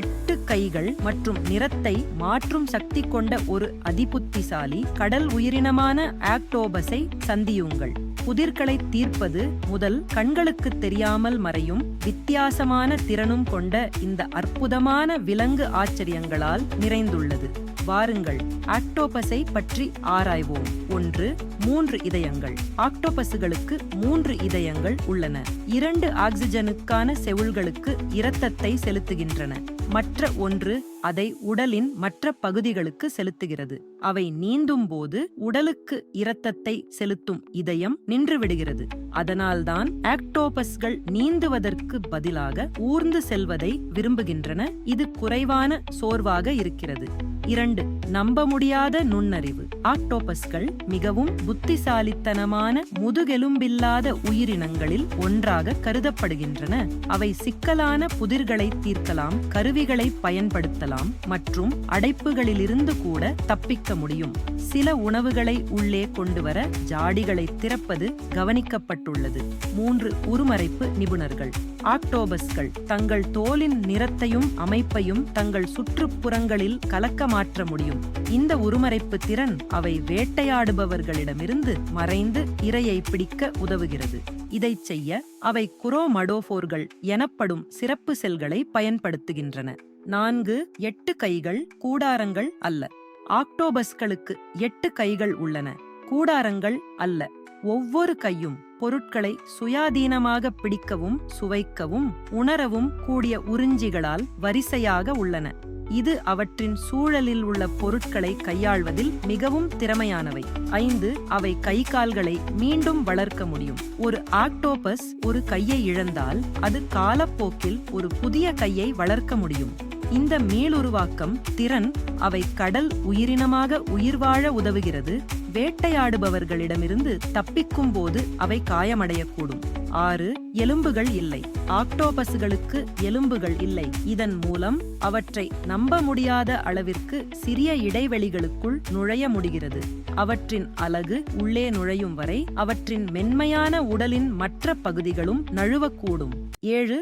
எட்டு கைகள் மற்றும் நிறத்தை மாற்றும் சக்தி கொண்ட ஒரு அதிபுத்திசாலி கடல் உயிரினமான ஆக்டோபஸை சந்தியுங்கள். புதிர்களை தீர்ப்பது முதல் கண்களுக்கு தெரியாமல் மறையும் வித்தியாசமான திறனும் கொண்ட இந்த அற்புதமான விலங்கு ஆச்சரியங்களால் நிறைந்துள்ளது. வாருங்கள். ஆக்டோபஸை பற்றி ஆராய்வோம். ஒன்று மூன்று இதயங்கள். ஆக்டோபஸுகளுக்கு மூன்று இதயங்கள் உள்ளன. இரண்டு ஆக்சிஜனுக்கான செவுள்களுக்கு இரத்தத்தை செலுத்துகின்றன. மற்ற ஒன்று அதை உடலின் மற்ற பகுதிகளுக்கு செலுத்துகிறது. அவை நீந்தும் போது உடலுக்கு இரத்தத்தை செலுத்தும் இதயம் நின்றுவிடுகிறது. அதனால்தான் ஆக்டோபஸ்கள் நீந்துவதற்கு பதிலாக ஊர்ந்து செல்வதை விரும்புகின்றன. இது குறைவான சோர்வாக இருக்கிறது. இரண்டு நம்ப முடியாத நுண்ணறிவு. ஆக்டோபஸ்கள் மிகவும் புத்திசாலித்தனமான முதுகெலும்பில்லாத உயிரினங்களில் ஒன்றாக கருதப்படுகின்றன. அவை சிக்கலான புதிர்களை தீர்க்கலாம் கருவிகளை பயன்படுத்தலாம் மற்றும் அடைப்புகளிலிருந்து கூட தப்பிக்க முடியும். சில உணவுகளை உள்ளே கொண்டுவர ஜாடிகளை திறப்பது கவனிக்கப்பட்டுள்ளது. மூன்று உருமறைப்பு நிபுணர்கள். ஆக்டோபஸ்கள் தங்கள் தோலின் நிறத்தையும் அமைப்பையும் தங்கள் சுற்றுப்புறங்களில் கலக்க மாற்ற முடியும். இந்த உருமறைப்பு திறன் அவை வேட்டையாடுபவர்களிடமிருந்து மறைந்து இரையை பிடிக்க உதவுகிறது. இதைச் செய்ய அவை குரோமடோஃபோர்கள் எனப்படும் சிறப்பு செல்களை பயன்படுத்துகின்றன. நான்கு எட்டு கைகள் கூடாரங்கள் அல்ல. ஆக்டோபஸ்களுக்கு எட்டு கைகள் உள்ளன. கூடாரங்கள் அல்ல. ஒவ்வொரு கையும் பொருட்களை சுயாதீனமாக பிடிக்கவும் சுவைக்கவும் உணரவும் கூடிய உறிஞ்சிகளால் வரிசையாக உள்ளன. இது அவற்றின் சூழலில் உள்ள பொருட்களை கையாள்வதில் மிகவும் திறமையானவை. ஐந்து அவை கை கால்களை மீண்டும் வளர்க்க முடியும். ஒரு ஆக்டோபஸ் ஒரு கையை இழந்தால் அது காலப்போக்கில் ஒரு புதிய கையை வளர்க்க முடியும். இந்த மீளுருவாக்கம் திறன் அவை கடல் உயிரினமாக உயிர் வாழ உதவுகிறது. வேட்டையாடுபவர்களிடமிருந்து தப்பிக்கும் போது அவை காயமடையக்கூடும். ஆறு எலும்புகள் இல்லை. ஆக்டோபஸ்களுக்கு எலும்புகள் இல்லை. இதன் மூலம் அவற்றை நம்ப முடியாத அளவிற்கு சிறிய இடைவெளிகளுக்குள் நுழைய முடிகிறது. அவற்றின் அலகு உள்ளே நுழையும் வரை அவற்றின் மென்மையான உடலின் மற்ற பகுதிகளும் நழுவக்கூடும். ஏழு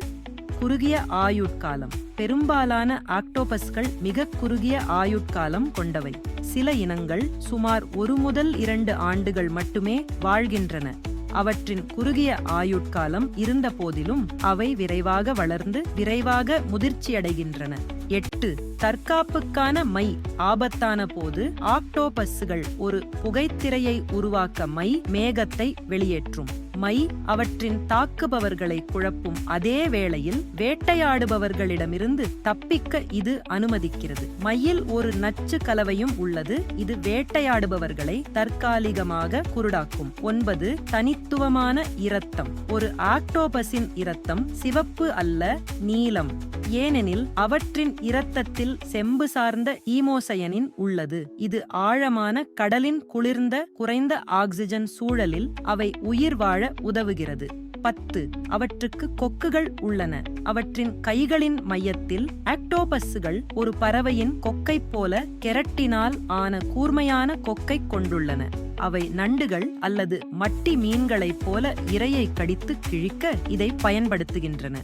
குறுகிய ஆயுட்காலம். பெரும்பாலான ஆக்டோபஸ்கள் மிக குறுகிய ஆயுட்காலம் கொண்டவை. சில இனங்கள் சுமார் ஒரு முதல் இரண்டு ஆண்டுகள் மட்டுமே வாழ்கின்றன. அவற்றின் குறுகிய ஆயுட்காலம் இருந்த போதிலும் அவை விரைவாக வளர்ந்து விரைவாக முதிர்ச்சியடைகின்றன. எட்டு. தற்காப்புக்கான மை ஆபத்தான போது ஆக்டோபஸ்கள் ஒரு புகைத்திரையை உருவாக்க மை மேகத்தை வெளியேற்றும். மை அவற்றின் தாக்குபவர்களை குழப்பும் அதே வேளையில் வேட்டையாடுபவர்களிடமிருந்து தப்பிக்க இது அனுமதிக்கிறது. மையில் ஒரு நச்சு கலவையும் உள்ளது. இது வேட்டையாடுபவர்களை தற்காலிகமாக குருடாக்கும். ஒன்பது தனித்துவமான இரத்தம். ஒரு ஆக்டோபஸின் இரத்தம் சிவப்பு அல்ல நீலம். ஏனெனில் அவற்றின் இரத்தத்தில் செம்பு சார்ந்த ஈமோசயனின் உள்ளது. இது ஆழமான கடலின் குளிர்ந்த குறைந்த ஆக்சிஜன் சூழலில் அவை உயிர் வாழ உதவுகிறது. பத்து அவற்றுக்கு கொக்குகள் உள்ளன. அவற்றின் கைகளின் மையத்தில் ஆக்டோபஸ்கள் ஒரு பறவையின் கொக்கை போல கெரட்டினால் ஆன கூர்மையான கொக்கை கொண்டுள்ளன. அவை நண்டுகள் அல்லது மட்டி மீன்களைப் போல இரையை கடித்து கிழிக்க இதை பயன்படுத்துகின்றன.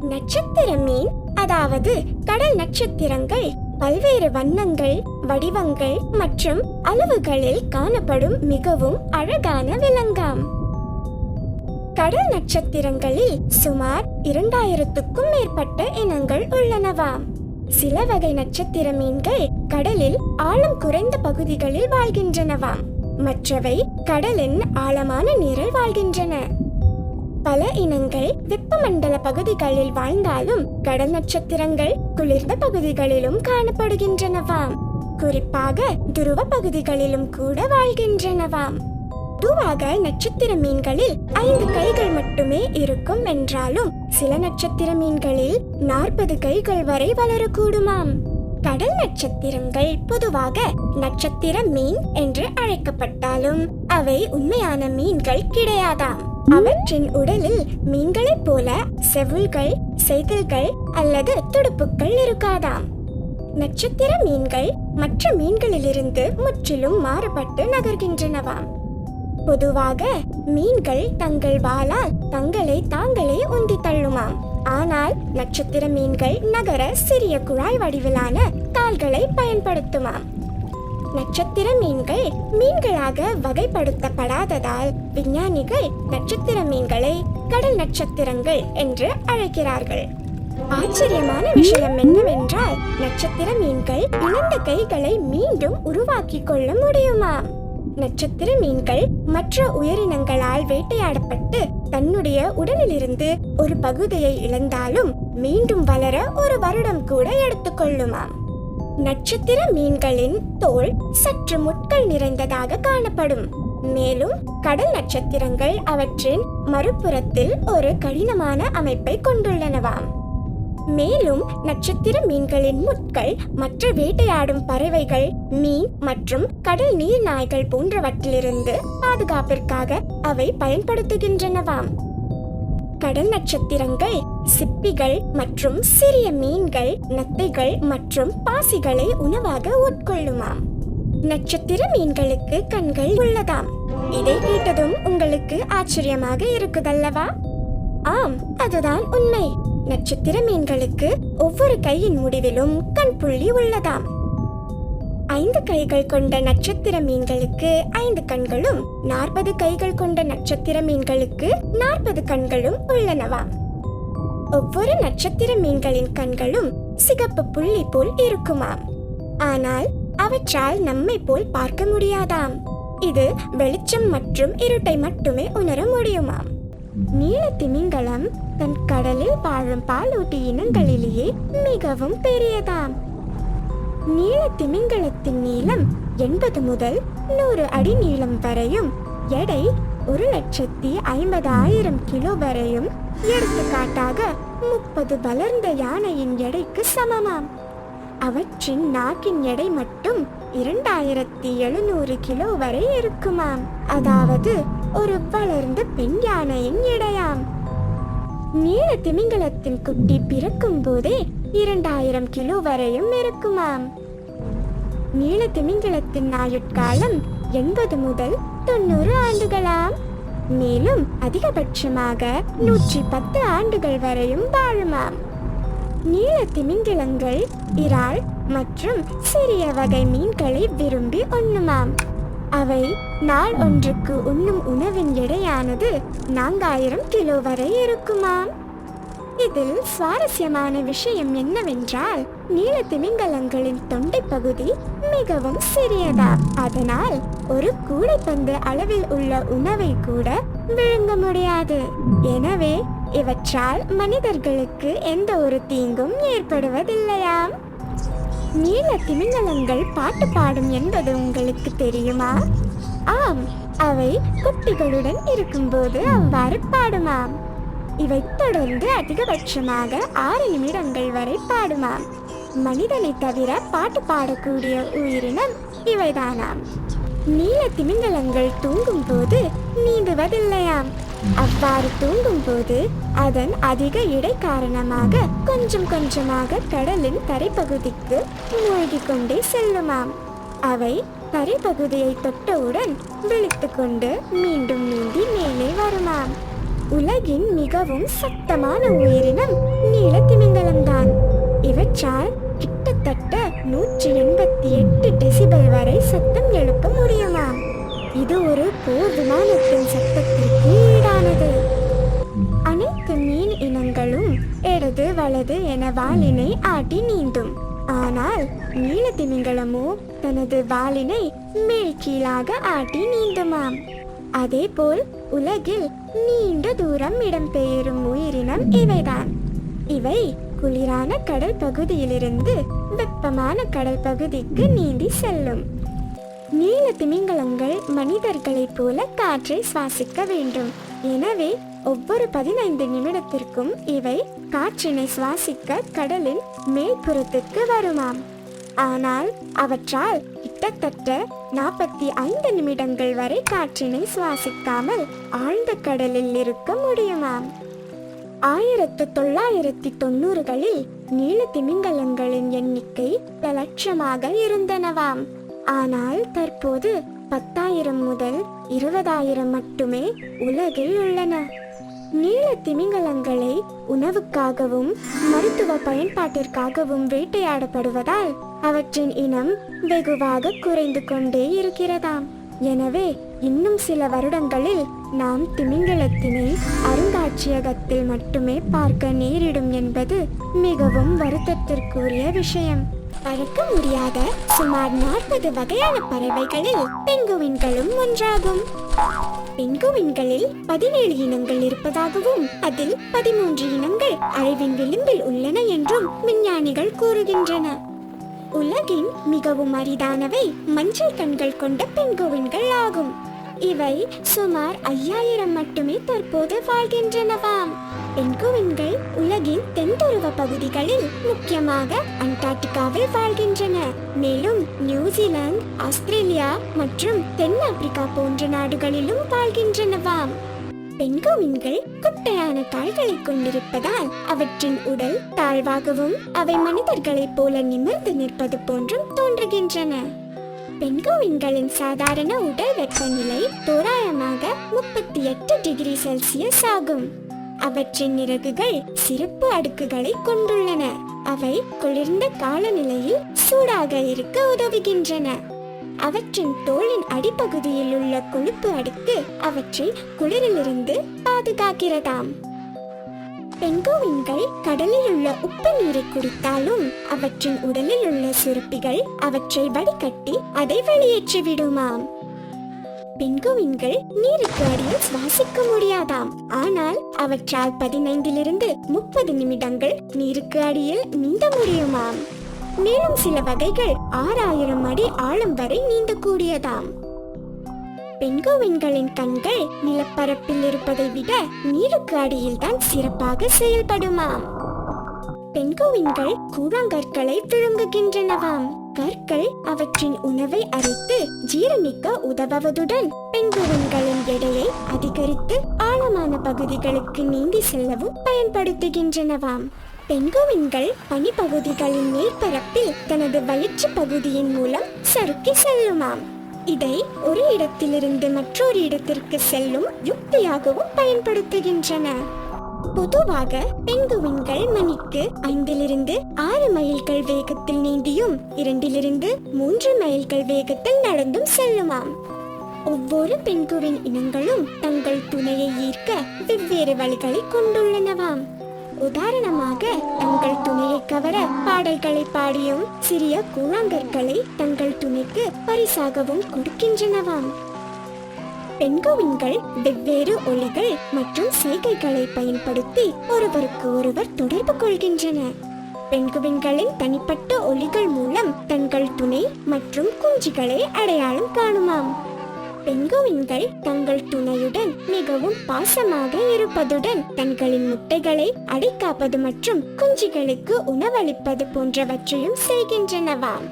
நட்சத்திர மீன் அதாவது கடல் நட்சத்திரங்கள் பல்வேறு வண்ணங்கள் வடிவங்கள் மற்றும் அளவுகளில் காணப்படும் மிகவும் அழகான விலங்காம். கடல் நட்சத்திரங்களில் சுமார் இரண்டாயிரத்துக்கும் மேற்பட்ட இனங்கள் உள்ளனவாம் சில வகை நட்சத்திர மீன்கள் கடலில் ஆழம் குறைந்த பகுதிகளில் வாழ்கின்றனவாம் மற்றவை கடலின் ஆழமான நீரில் வாழ்கின்றன. பல இனங்கள் வெப்பமண்டல பகுதிகளில் வாழ்ந்தாலும் கடல் நட்சத்திரங்கள் குளிர்ந்த பகுதிகளிலும் காணப்படுகின்றனவாம். குறிப்பாக துருவ பகுதிகளிலும் கூட வாழ்கின்றனவாம். பொதுவாக நட்சத்திர மீன்களில் ஐந்து கைகள் மட்டுமே இருக்கும் என்றாலும் சில நட்சத்திர மீன்களில் நாற்பது கைகள் வரை வளரக்கூடுமாம். கடல் நட்சத்திரங்கள் பொதுவாக நட்சத்திர மீன் என்று அழைக்கப்பட்டாலும் அவை உண்மையான மீன்கள் கிடையாதாம். அவற்றின் உடலில் மீன்களைப் போல செவுள்கள் செய்தல்கள் அல்லது துடுப்புகள் இருக்காதாம். நட்சத்திர மீன்கள் மற்ற மீன்களிலிருந்து முற்றிலும் மாறுபட்டு நகர்கின்றனவாம். பொதுவாக மீன்கள் தங்கள் வாளால் தங்களை தாங்களே உந்தி தள்ளுமாம். ஆனால் நட்சத்திர மீன்கள் நகர சிறிய குழாய் வடிவிலான கால்களை பயன்படுத்துமாம். நட்சத்திர மீன்கள் மீன்களாக வகைப்படுத்தப்படாததால் விஞ்ஞானிகள் நட்சத்திர மீன்களை கடல் நட்சத்திரங்கள் என்று அழைக்கிறார்கள். ஆச்சரியமான விஷயம் என்னவென்றால் நட்சத்திர மீன்கள் இழந்த கைகளை மீண்டும் உருவாக்கிக் கொள்ள முடியுமா? நட்சத்திர மீன்கள் மற்ற உயிரினங்களால் வேட்டையாடப்பட்டு தன்னுடைய உடலிலிருந்து ஒரு பகுதியை இழந்தாலும் மீண்டும் வளர ஒரு வருடம் கூட எடுத்துக்கொள்ளுமாம் நட்சத்திர மீன்களின் தோல் சற்று முட்கள் நிறைந்ததாக காணப்படும். மேலும் கடல் நட்சத்திரங்கள் அவற்றின் மறுபுறத்தில் ஒரு கடினமான அமைப்பை கொண்டுள்ளனவாம். மேலும் நட்சத்திர மீன்களின் முட்கள் மற்ற வேட்டையாடும் பறவைகள் மீன் மற்றும் கடல் நீர் நாய்கள் போன்றவற்றிலிருந்து பாதுகாப்பிற்காக அவை பயன்படுத்துகின்றனவாம். கடல் நட்சத்திரங்கள் சிப்பிகள் மற்றும் சிறிய மீன்கள் நத்தைகள் மற்றும் பாசிகளை உணவாக உட்கொள்ளுமாம். நட்சத்திர மீன்களுக்கு கண்கள் உள்ளதாம். இதை கேட்டதும் உங்களுக்கு ஆச்சரியமாக இருக்குதல்லவா? ஆம் அதுதான் உண்மை. நட்சத்திர மீன்களுக்கு ஒவ்வொரு கையின் முடிவிலும் கண் புள்ளி உள்ளதாம். ஐந்து கைகள் கொண்ட நட்சத்திர மீன்களுக்கு ஐந்து கண்களும் நாற்பது கைகள் கொண்ட நட்சத்திர மீன்களுக்கு நாற்பது கண்களும் உள்ளனவாம் ஒவ்வொரு நட்சத்திர மீன்களின் கண்களும் சிகப்பு புள்ளி போல் இருக்குமாம். ஆனால் அவற்றால் நம்மை போல் பார்க்க முடியாதாம். இது வெளிச்சம் மற்றும் இருட்டை மட்டுமே உணர முடியுமாம். நீல திமிங்கலம் தன் கடலில் வாழும் பாலூட்டி இனங்களிலேயே மிகவும் பெரியதாம். நீல திமிங்கலத்தின் நீளம் எண்பது முதல் நூறு அடி நீளம் வரையும் எடை ஒரு லட்சத்தி ஐம்பதாயிரம் கிலோ வரையும். எடுத்துக்காட்டாக முப்பது வளர்ந்த யானையின் எடைக்கு சமமாம். அவற்றின் நாக்கின் எடை மட்டும் இரண்டாயிரத்தி எழுநூறு கிலோ வரை இருக்குமாம். அதாவது ஒரு வளர்ந்த பெண் யானையின் எடையாம். நீல திமிங்கலத்தின் குட்டி பிறக்கும் போதே இரண்டாயிரம் கிலோ வரையும் இருக்குமாம். நீல திமிங்கலத்தின் ஆயுட்காலம் எண்பது முதல் தொண்ணூறு ஆண்டுகளாம். மேலும் அதிகபட்சமாக நூற்றி பத்து ஆண்டுகள் வரையும் வாழுமாம். நீல திமிங்கிலங்கள் இறால் மற்றும் சிறிய வகை மீன்களை விரும்பி உண்ணுமாம். அவை நாள் ஒன்றுக்கு உண்ணும் உணவின் எடையானது நான்காயிரம் கிலோ வரை இருக்குமாம். இதில் சுவாரஸ்யமான விஷயம் என்னவென்றால் நீல திமிங்கலங்களின் தொண்டை பகுதி மிகவும் சிறியதா. அதனால் ஒரு கூடைப்பந்து அளவில் உள்ள உணவை கூட விழுங்க முடியாது. எனவே இவற்றால் மனிதர்களுக்கு எந்த ஒரு தீங்கும் ஏற்படுவதில்லையாம். நீல திமிங்கலங்கள் பாட்டு பாடும் என்பது உங்களுக்கு தெரியுமா? ஆம் அவை குட்டிகளுடன் இருக்கும்போது அவ்வாறு பாடுமாம். இவை தொடர்ந்து அதிகபட்சமாக ஆறு நிமிடங்கள் வரை பாடுமாம். மனிதனை தவிர பாட்டு பாடக்கூடிய உயிரினம் இவைதானாம். நீல திமிங்கலங்கள் தூங்கும் போது நீந்துவதில்லையாம். அவ்வாறு தூங்கும் போது அதன் அதிக இடை காரணமாக கொஞ்சம் கொஞ்சமாக கடலின் தரைப்பகுதிக்கு மூழ்கி கொண்டே செல்லுமாம். அவை தரைப்பகுதியை தொட்டவுடன் விழித்துக்கொண்டு மீண்டும் நீந்தி மேலே வருமாம். உலகின் மிகவும் சத்தமான உயிரினம் நீலத்திமிங்கலம்தான். இவற்றால் கிட்டத்தட்ட நூற்றி எண்பத்தி எட்டு டெசிபல் வரை சத்தம் எழுப்ப முடியுமாம். இது ஒரு போர் விமானத்தின் சத்தத்திற்கு ஈடானது. அனைத்து மீன் இனங்களும் இடது வலது என வாளினை ஆட்டி நீந்தும். ஆனால் நீல திமிங்கலமோ தனது வாளினை மேல் கீழாக ஆட்டி நீந்துமாம். அதேபோல் உலகில் நீண்ட தூரம் இடம்பெயரும் உயிரினம் இவைதான். இவை குளிரான கடல் பகுதியிலிருந்து வெப்பமான கடல் பகுதிக்கு நீந்தி செல்லும். நீல திமிங்கலங்கள் மனிதர்களைப் போல காற்றை சுவாசிக்க வேண்டும். எனவே ஒவ்வொரு பதினைந்து நிமிடத்திற்கும் இவை காற்றினை சுவாசிக்க கடலின் மேல்புறத்துக்கு வருமாம். ஆனால் அவற்றால் கிட்டத்தட்ட நாற்பத்தி ஐந்து நிமிடங்கள் வரை காற்றினை சுவாசிக்காமல் ஆழ்ந்த கடலில் இருக்க முடியுமாம்? ஆயிரத்து தொள்ளாயிரத்தி தொண்ணூறுகளில் நீல திமிங்கலங்களின் எண்ணிக்கை லட்சமாக இருந்தனவாம். ஆனால் தற்போது பத்தாயிரம் முதல் இருபதாயிரம் மட்டுமே உலகில் உள்ளன. திமிங்கலங்களை உணவுக்காகவும் மருத்துவ பயன்பாட்டிற்காகவும் வேட்டையாடப்படுவதால் அவற்றின் இனம் வெகுவாக குறைந்து கொண்டே இருக்கிறதாம். எனவே இன்னும் சில வருடங்களில் நாம் திமிங்கலத்தினை அருங்காட்சியகத்தில் மட்டுமே பார்க்க நேரிடும் என்பது மிகவும் வருத்தத்திற்குரிய விஷயம். பறக்க முடியாத சுமார் நாற்பது வகையான பறவைகளில் பெங்குவின்களும் ஒன்றாகும். பெங்குவின்களில் பதினேழு இனங்கள் இருப்பதாகவும் அதில் பதிமூன்று இனங்கள் அழிவின் விளிம்பில் உள்ளன என்றும் விஞ்ஞானிகள் கூறுகின்றன. உலகின் மிகவும் அரிதானவை மஞ்சள் கண்கள் கொண்ட பெங்குவின்கள் ஆகும். இவை சுமார் ஐயாயிரம் மட்டுமே தற்போது வாழ்கின்றனவாம். பெங்குவின்கள் உலகின் தென்துருவ பகுதிகளில் முக்கியமாக அண்டார்டிகாவில் வாழ்கின்றன. மேலும் நியூசிலாந்து ஆஸ்திரேலியா மற்றும் தென்னாப்பிரிக்கா போன்ற நாடுகளிலும் வாழ்கின்றனவாம். பெண்குவின்கள் குட்டையான கால்களை கொண்டிருப்பதால் அவற்றின் உடல் தாழ்வாகவும் அவை மனிதர்களைப் போல நிமிர்ந்து நிற்பது போன்றும் தோன்றுகின்றன. பெண்குவின்களின் சாதாரண உடல் வெப்பநிலை தோராயமாக முப்பத்தி எட்டு டிகிரி செல்சியஸ் ஆகும். அவற்றின் இறகுகள் சிறப்பு அடுக்குகளை கொண்டுள்ளன. அவை குளிர்ந்த காலநிலையில் சூடாக இருக்க உதவுகின்றன. அவற்றின் தோலின் அடிப்பகுதியில் உள்ள கொழுப்பு அடுக்கு அவற்றை குளிரிலிருந்து பாதுகாக்கிறதாம். பெங்குவின்கள் கடலில் உள்ள உப்பு நீரை குடித்தாலும் அவற்றின் உடலில் உள்ள சுரப்பிகள் அவற்றை வடிகட்டி அதை வெளியேற்றிவிடுமாம். விடுமாம் பெங்குவின்கள் நீருக்கு அடியில் சுவாசிக்க முடியாதாம். ஆனால் அவற்றால் பதினைந்திலிருந்து முப்பது நிமிடங்கள் நீருக்கு அடியில் நீந்த முடியுமாம். மேலும் சில வகைகள் ஆறாயிரம் அடி ஆழம் வரை நீந்தக்கூடியதாம். பெண்குவின்களின் கண்கள் நிலப்பரப்பில் இருப்பதை விட நீருக்கு அடியில் தான் சிறப்பாக செயல்படுமாம். பெண்குவின்கள் கூழாங்கற்களை விழுங்குகின்றனவாம் கற்கள் அவற்றின் உணவை அரைத்து ஜீரணிக்க உதவுவதுடன் பெண்குவின்களின் எடையை அதிகரித்து ஆழமான பகுதிகளுக்கு நீந்தி செல்லவும் பயன்படுத்துகின்றனவாம். பெண்குவின்கள் பனிப்பகுதிகளின் மேற்பரப்பில் தனது வயிற்று பகுதியின் மூலம் சறுக்கி செல்லுமாம். இதை ஒரு இடத்திலிருந்து மற்றொரு இடத்திற்கு செல்லும் யுக்தியாகவும் பயன்படுத்துகின்றன. பொதுவாக பெங்குவின்கள் மணிக்கு ஐந்திலிருந்து ஆறு மைல்கள் வேகத்தில் நீந்தியும் இரண்டிலிருந்து மூன்று மைல்கள் வேகத்தில் நடந்தும் செல்லுமாம். ஒவ்வொரு பெண்குவின் இனங்களும் தங்கள் துணையை ஈர்க்க வெவ்வேறு வழிகளை கொண்டுள்ளனவாம். உதாரணமாக தங்கள் துணையை கவர பாடல்களை பாடியும் சிறிய கூழாங்கற்களை தங்கள் துணைக்கு பரிசாகவும் கொடுக்கின்றனவாம். பெண்குவின்கள் வெவ்வேறு ஒளிகள் மற்றும் செய்கைகளை பயன்படுத்தி ஒருவருக்கு ஒருவர் தொடர்பு கொள்கின்றன. பெண்குவின்களின் தனிப்பட்ட ஒளிகள் மூலம் தங்கள் துணை மற்றும் குஞ்சுகளை அடையாளம் காணுமாம். பெண்கோவின்கள் தங்கள் துணையுடன் மிகவும் பாசமாக இருப்பதுடன் தங்களின் முட்டைகளை அடைக்காப்பது மற்றும் குஞ்சுகளுக்கு உணவளிப்பது போன்றவற்றையும் செய்கின்றனவாம்.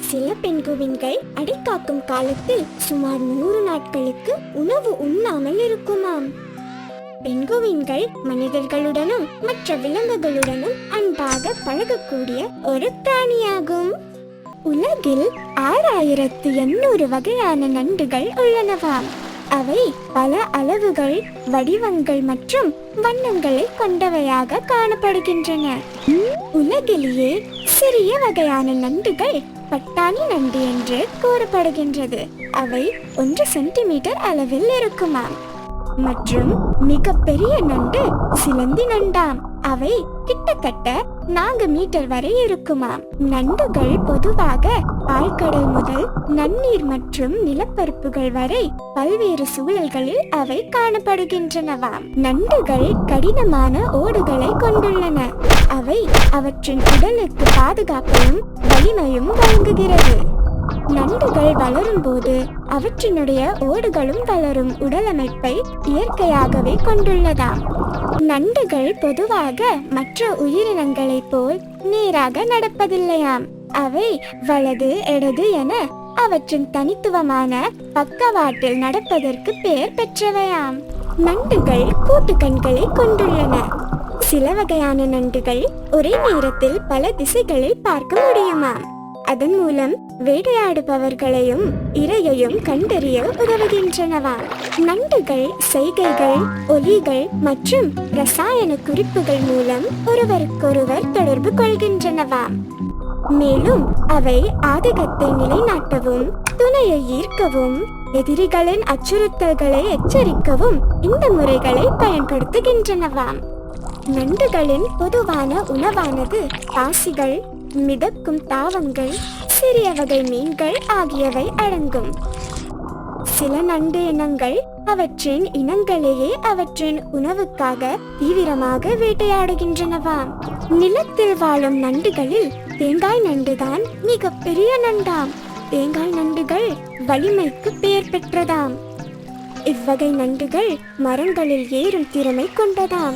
சில பெண்குவின்கள் அடைக்காக்கும் காலத்தில் சுமார் நூறு நாட்களுக்கு உணவு உண்ணாமல் இருக்குமாம். பெண்குவின்கள் மனிதர்களுடனும் மற்ற விலங்குகளுடனும் அன்பாக பழகக்கூடிய ஒரு பிராணியாகும். உலகில் ஆறாயிரத்து எண்ணூறு வகையான நண்டுகள் உள்ளனவாம் அவை பல அளவுகள் வடிவங்கள் மற்றும் வண்ணங்களை கொண்டவையாக காணப்படுகின்றன. உலகிலேயே சிறிய வகையான நண்டுகள் பட்டாணி நண்டு என்று கூறப்படுகின்றது. அவை ஒன்று சென்டிமீட்டர் அளவில் இருக்குமாம். மற்றும் மிக பெரிய நண்டு சிலந்தி நண்டாம். அவை கிட்டத்தட்ட நான்கு மீட்டர் வரை இருக்குமாம். நண்டுகள் பொதுவாக ஆழ்கடல் முதல் நன்னீர் மற்றும் நிலப்பரப்புகள் வரை பல்வேறு சூழல்களில் அவை காணப்படுகின்றனவாம். நண்டுகள் கடினமான ஓடுகளை கொண்டுள்ளன. அவை அவற்றின் உடலுக்கு பாதுகாப்பையும் வலிமையும் வழங்குகிறது. நண்டுகள் வளரும் போது அவற்றினுடைய ஓடுகளும் வளரும் உடலமைப்பை இயற்கையாகவே கொண்டுள்ளதாம். நண்டுகள் பொதுவாக மற்ற உயிரினங்களைப் போல் நேராக நடப்பதில்லையாம். அவை வலது இடது என அவற்றின் தனித்துவமான பக்கவாட்டில் நடப்பதற்கு பெயர் பெற்றவையாம். நண்டுகள் கூட்டு கண்களை கொண்டுள்ளன. சில வகையான நண்டுகள் ஒரே நேரத்தில் பல திசைகளில் பார்க்க முடியுமாம். அதன் மூலம் வேட்டையாடுபவர்களையும் இரையையும் கண்டறிய உதவுகின்றனவா? நண்டுகள் செய்கைகள் ஒலிகள் மற்றும் ரசாயன குறிப்புகள் மூலம் ஒருவருக்கொருவர் தொடர்பு கொள்கின்றனவா? மேலும் அவை ஆதிக்கத்தை நிலைநாட்டவும் துணையை ஈர்க்கவும் எதிரிகளின் அச்சுறுத்தல்களை எச்சரிக்கவும் இந்த முறைகளை பயன்படுத்துகின்றனவாம் நண்டுகளின் பொதுவான உணவானது பாசிகள் மிதக்கும் தாவங்கள் சிறிய வகை மீன்கள் ஆகியவை அடங்கும். சில நண்டு இனங்கள் அவற்றின் இனங்களையே அவற்றின் உணவுக்காக தீவிரமாக வேட்டையாடுகின்றனவாம் நிலத்தில் வாழும் நண்டுகளில் தேங்காய் நண்டுதான் மிக பெரிய நண்டாம். தேங்காய் நண்டுகள் வலிமைக்கு பெயர் பெற்றதாம். இவ்வகை நண்டுகள் மரங்களில் ஏறும் திறமை கொண்டதாம்.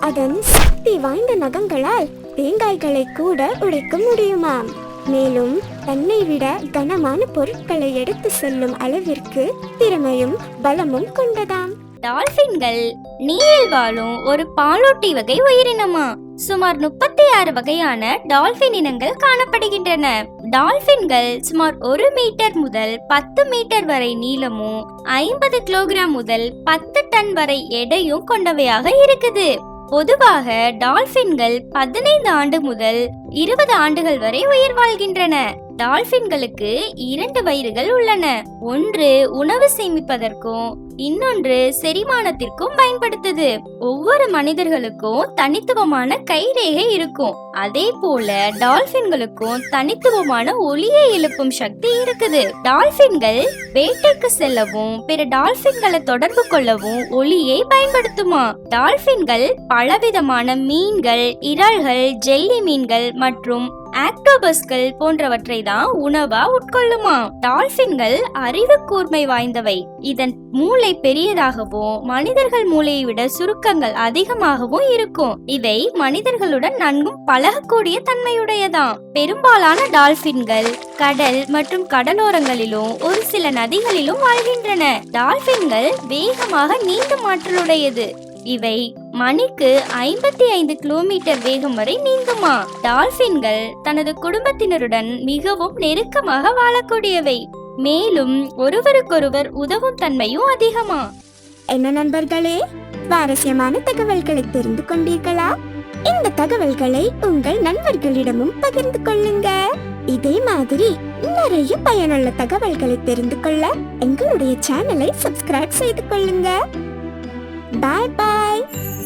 அதன் சக்தி வாய்ந்த நகங்களால் தேங்காய்களை கூட உடைக்க முடியுமாம். மேலும் தன்னை விட கனமான பொருட்களை எடுத்து செல்லும் அளவிற்கு திறமையும் பலமும் கொண்டதாம். டால்பின்கள் நீரில் வாழும் ஒரு பாலூட்டி வகை உயிரினமா? சுமார் முப்பத்தி ஆறு வகையான டால்பின் இனங்கள் காணப்படுகின்றன. டால்பின்கள் சுமார் ஒரு மீட்டர் முதல் பத்து மீட்டர் வரை நீளமும் ஐம்பது கிலோகிராம் முதல் பத்து டன் வரை எடையும் கொண்டவையாக இருக்குது. பொதுவாக டால்பின்கள் பதினைந்து ஆண்டு முதல் இருபது ஆண்டுகள் வரை உயிர் வாழ்கின்றன. டால்பின்களுக்கு இரண்டு வயிறுகள் உள்ளன. ஒன்று உணவு சேமிப்பதற்கும் இன்னொன்று செரிமானத்திற்கும் பயன்படுத்துது. ஒவ்வொரு மனிதர்களுக்கும் தனித்துவமான கைரேகை இருக்கும். அதே போல டால்பின்களுக்கும் தனித்துவமான ஒளியை எழுப்பும் சக்தி இருக்குது. டால்பின்கள் வேட்டைக்கு செல்லவும் பிற டால்பின்களை தொடர்பு கொள்ளவும் ஒளியை பயன்படுத்துமா? டால்பின்கள் பலவிதமான மீன்கள் இறால்கள் ஜெல்லி மீன்கள் மற்றும் ஆக்டோபஸ்கள் போன்றவற்றை தான் உணவா உட்கொள்ளுமா? டால்பின்கள் அறிவு கூர்மை வாய்ந்தவை. இதன் மூளை பெரியதாகவும் மனிதர்கள் மூளையை விட சுருக்கங்கள் அதிகமாகவும் இருக்கும். இவை மனிதர்களுடன் நன்கும் பழகக்கூடிய தன்மையுடையதாம். பெரும்பாலான டால்பின்கள் கடல் மற்றும் கடலோரங்களிலும் ஒரு சில நதிகளிலும் வாழ்கின்றன. டால்பின்கள் வேகமாக நீந்தும் ஆற்றலுடையது இவை மணிக்கு ஐம்பத்தி ஐந்து கிலோமீட்டர் வேகம் வரை நீந்துமா? டால்பின்கள் தனது குடும்பத்தினருடன் மிகவும் நெருக்கமாக வாழக்கூடியவை. மேலும் ஒருவருக்கொருவர் உதவும் தன்மையும் அதிகமா? என்ன நண்பர்களே சுவாரஸ்யமான தகவல்களை தெரிந்து கொண்டீர்களா? இந்த தகவல்களை உங்கள் நண்பர்களிடமும் பகிர்ந்து கொள்ளுங்க. இதே மாதிரி நிறைய பயனுள்ள தகவல்களை தெரிந்து கொள்ள எங்களுடைய சேனலை சப்ஸ்கிரைப் செய்து கொள்ளுங்க. Bye bye.